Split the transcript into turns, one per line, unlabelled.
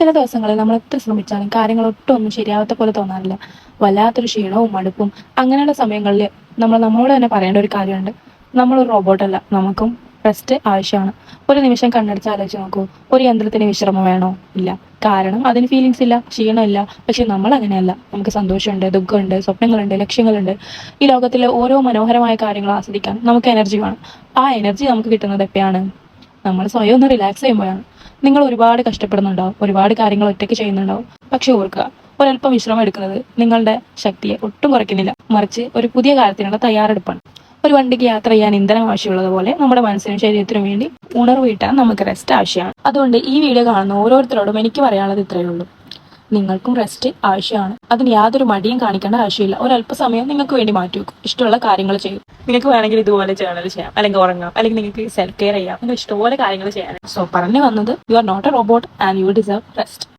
ചില ദിവസങ്ങളിൽ നമ്മൾ എത്ര ശ്രമിച്ചാലും കാര്യങ്ങൾ ഒട്ടും ഒന്നും ശരിയാവാത്ത പോലെ തോന്നാറില്ല. വല്ലാത്തൊരു ക്ഷീണവും മടുപ്പും അങ്ങനെയുള്ള സമയങ്ങളിൽ നമ്മൾ നമ്മളോട് തന്നെ പറയേണ്ട ഒരു കാര്യമുണ്ട്. നമ്മൾ നമ്മളൊരു റോബോട്ടല്ല നമുക്കും റെസ്റ്റ് ആവശ്യമാണ്. ഒരു നിമിഷം കണ്ണടിച്ച് ആലോചിച്ച് നോക്കൂ. ഒരു യന്ത്രത്തിന് വിശ്രമം വേണോ? ഇല്ല. കാരണം അതിന് ഫീലിങ്സ് ഇല്ല ക്ഷീണമില്ല പക്ഷെ നമ്മൾ അങ്ങനെയല്ല. നമുക്ക് സന്തോഷമുണ്ട് ദുഃഖമുണ്ട് സ്വപ്നങ്ങളുണ്ട് ലക്ഷ്യങ്ങളുണ്ട്. ഈ ലോകത്തിലെ ഓരോ മനോഹരമായ കാര്യങ്ങളും ആസ്വദിക്കാൻ നമുക്ക് എനർജി വേണം. ആ എനർജി നമുക്ക് കിട്ടുന്നത് എപ്പോഴാണ്? നമ്മൾ സ്വയം ഒന്ന് റിലാക്സ് ചെയ്യുമ്പോഴാണ്. നിങ്ങൾ ഒരുപാട് കഷ്ടപ്പെടുന്നുണ്ടാവും ഒരുപാട് കാര്യങ്ങൾ ഒറ്റയ്ക്ക് ചെയ്യുന്നുണ്ടാവും. പക്ഷെ ഓർക്കുക ഒരല്പം വിശ്രമം എടുക്കുന്നത് നിങ്ങളുടെ ശക്തിയെ ഒട്ടും കുറയ്ക്കുന്നില്ല. മറിച്ച് ഒരു പുതിയ കാര്യത്തിനുള്ള തയ്യാറെടുപ്പാണ്. ഒരു വണ്ടിക്ക് യാത്ര ചെയ്യാൻ ഇന്ധനം ആവശ്യമുള്ളതുപോലെ നമ്മുടെ മനസ്സിനും ശരീരത്തിനും വേണ്ടി ഉണർവ് കിട്ടാൻ നമുക്ക് റെസ്റ്റ് ആവശ്യമാണ്. അതുകൊണ്ട് ഈ വീഡിയോ കാണുന്ന ഓരോരുത്തരോടും എനിക്ക് പറയാനുള്ളത് ഇത്രയേ ഉള്ളൂ. നിങ്ങൾക്കും റെസ്റ്റ് ആവശ്യമാണ്. അതിന് യാതൊരു മടിയും കാണിക്കേണ്ട ആവശ്യമില്ല. ഒരല്പസമയം നിങ്ങൾക്ക് വേണ്ടി മാറ്റി വെക്കും. ഇഷ്ടമുള്ള കാര്യങ്ങൾ ചെയ്യും. നിങ്ങൾക്ക് വേണമെങ്കിൽ ഇതുപോലെ ജേണൽ ചെയ്യാം. അല്ലെങ്കിൽ ഉറങ്ങാം. അല്ലെങ്കിൽ നിങ്ങൾക്ക് സെൽഫ് കെയർ ചെയ്യാം. നിങ്ങൾ ഇഷ്ടപോലെ കാര്യങ്ങൾ ചെയ്യാൻ. സോ പറഞ്ഞു വന്നത് you are not a robot and you deserve rest